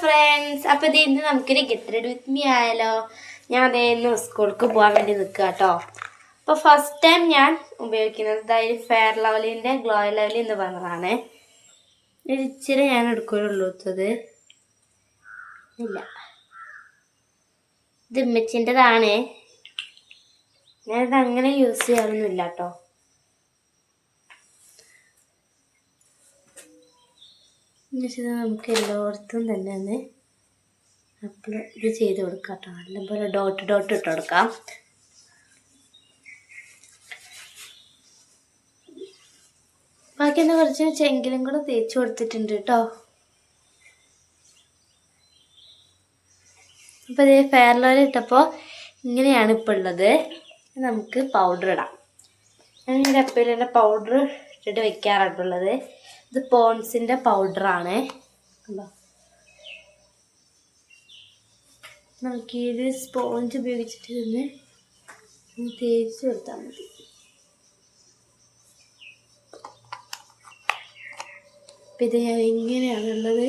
Friends അപ്പോൾ ഇത് നമുക്കൊരു ഗെറ്റ് വിത്ത് മീ ആയാലോ. ഞാൻ അതേ ഇന്ന് സ്കൂൾക്ക് പോകാൻ വേണ്ടി നിൽക്കുക കേട്ടോ അപ്പോൾ ഫസ്റ്റ് ടൈം ഞാൻ ഉപയോഗിക്കുന്നത് അതായത് ഫെയർ ലവലിന്റെ ഗ്ലോ ലവലി എന്ന് പറഞ്ഞതാണ്. ഇച്ചിരി ഞാൻ എടുക്കുകയുള്ളൂ ഇത് ഇല്ല. ഇത് ഇമ്മച്ചിന്റെതാണ്. ഞാനിത് അങ്ങനെ യൂസ് ചെയ്യാറൊന്നുമില്ല കേട്ടോ എന്നുവെച്ചാൽ നമുക്ക് എല്ലായിടത്തും തന്നെ ഒന്ന് അപ്ലൈ ഇത് ചെയ്ത് കൊടുക്കാം കേട്ടോ. നല്ലപോലെ ഡോട്ട് ഡോട്ട് ഇട്ട് കൊടുക്കാം. ബാക്കി എന്താ കുറച്ച് ചെങ്കിലും കൂടെ തേച്ച് കൊടുത്തിട്ടുണ്ട് കേട്ടോ. അപ്പോൾ ഇത് ഫെയർ ലോയിൽ ഇട്ടപ്പോൾ ഇങ്ങനെയാണ് ഇപ്പോൾ ഉള്ളത്. നമുക്ക് പൗഡർ ഇടാം. ഞാൻ ഈ ഡപ്പയിൽ തന്നെ പൗഡർ ഇട്ടിട്ട് വെക്കാറുള്ളത് ഇത് പോൺസിന്റെ പൗഡറാണ്. കണ്ടോ? നമുക്ക് ഇത് സ്പോഞ്ച് ഉപയോഗിച്ചിട്ട് തന്നെ തേച്ച് കൊടുത്താൽ മതി. അപ്പം ഇത് ഞാൻ എങ്ങനെയാണുള്ളത്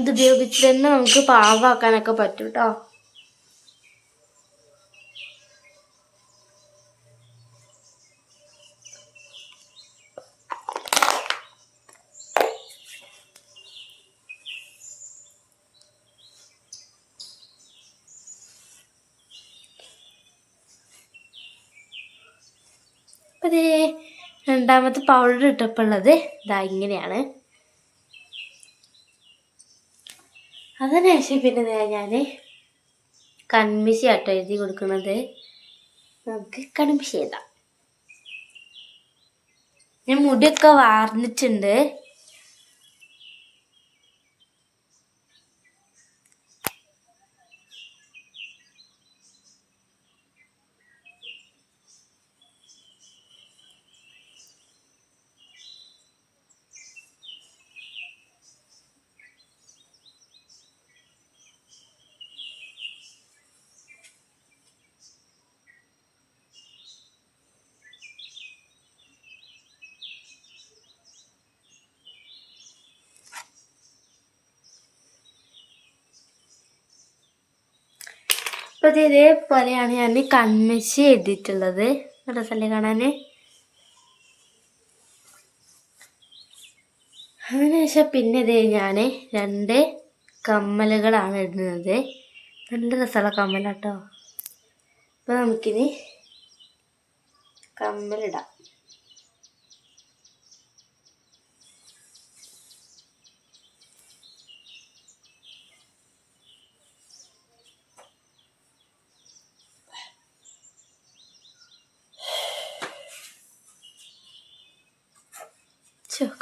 ഇത് ഉപയോഗിച്ചിട്ട് തന്നെ നമുക്ക് പാവാക്കാനൊക്കെ പറ്റും കേട്ടോ അപ്പം ഇത് രണ്ടാമത്തെ പൗഡർ ഇട്ടപ്പോൾ ഉള്ളത് ഇതാ ഇങ്ങനെയാണ്. അതിനുശേഷം പിന്നെ ദേ ഞാൻ കൺമിഷി ആട്ടോ എഴുതി കൊടുക്കുന്നത്. നമുക്ക് കൺമിശി എഴുതാം. ഞാൻ മുടിയൊക്കെ വാർന്നിട്ടുണ്ട്. അപ്പോൾ ഇത് ഇതേപോലെയാണ് ഞാൻ കൺമിഷി എഴുതിയിട്ടുള്ളത്. രസമല്ലേ കാണാൻ? അതിനുശേഷം പിന്നെ ഇതേ ഞാൻ രണ്ട് കമ്മലുകളാണ് ഇടുന്നത്. നല്ല രസമുള്ള കമ്മലാട്ടോ. അപ്പോൾ നമുക്കിനി കമ്മലിടാം.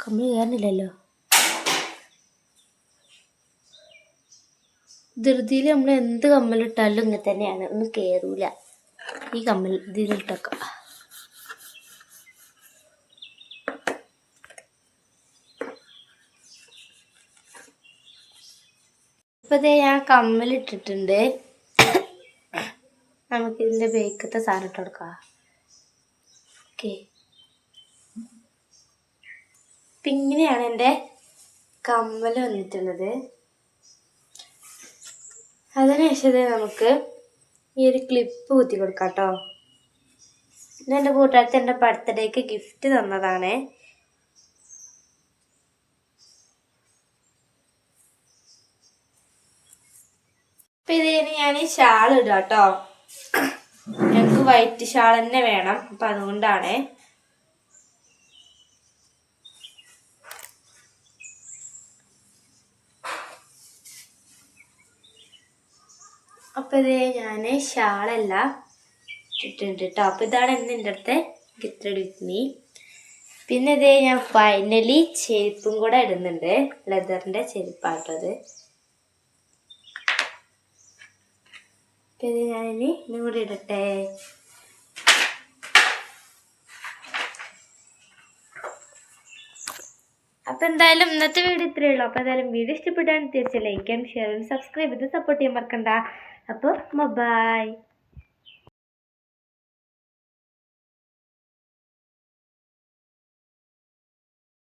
കമ്മൽ കയറുന്നില്ലല്ലോ ധൃതിയിൽ നമ്മൾ എന്ത് കമ്മലിട്ടാലും ഇങ്ങനെ തന്നെയാണ്. ഒന്നും കയറൂല ഈ കമ്മൽ ഇതിലിട്ടൊക്കെ. ഇപ്പൊ ദേ ഞാൻ കമ്മലിട്ടിട്ടുണ്ട്. നമുക്കിതിന്റെ ബേക്കത്തെ സാധനം ഇട്ട് കൊടുക്കാം. ഓക്കെ അപ്പം ഇങ്ങനെയാണ് എന്റെ കമ്മൽ വന്നിട്ടുള്ളത്. അതിനുശേഷം നമുക്ക് ഈ ഒരു ക്ലിപ്പ് കുത്തി കൊടുക്കാം കേട്ടോ ഇത് എന്റെ കൂട്ടുകാരത്തെ എന്റെ ബർത്ത്ഡേക്ക് ഗിഫ്റ്റ് തന്നതാണ്. അപ്പം ഇതിന് ഞാൻ ഈ ഷാൾ ഇടാം കേട്ടോ ഞങ്ങൾക്ക് വൈറ്റ് ഷാൾ തന്നെ വേണം. അപ്പം അതുകൊണ്ടാണ് അപ്പോൾ ഇത് ഞാൻ ഷാളല്ല ഇട്ടിട്ടുണ്ട് കേട്ടോ ഇതാണ് ഇന്ന് എന്റെ അടുത്ത് ഗിഫ്റ്റ് റെഡി വിത്ത് മീ പിന്നെ ഇത് ഞാൻ ഫൈനലി ചെരുപ്പും കൂടെ ഇടുന്നുണ്ട്. ലെതറിന്റെ ചെരുപ്പാട്ടത് അപ്പം ഇത് ഞാനിനി ഇതും കൂടി ഇടട്ടെ. അപ്പോൾ എന്തായാലും ഇന്നത്തെ വീഡിയോ ഇത്രയേ ഉള്ളൂ. അപ്പോൾ എന്തായാലും വീഡിയോ ഇഷ്ടപ്പെട്ടാണ് തീർച്ചയായും ലൈക്ക് ഷെയറും സബ്സ്ക്രൈബ് ചെയ്ത് സപ്പോർട്ട് ചെയ്യാൻ മറക്കണ്ട. അപ്പോൾ ബൈ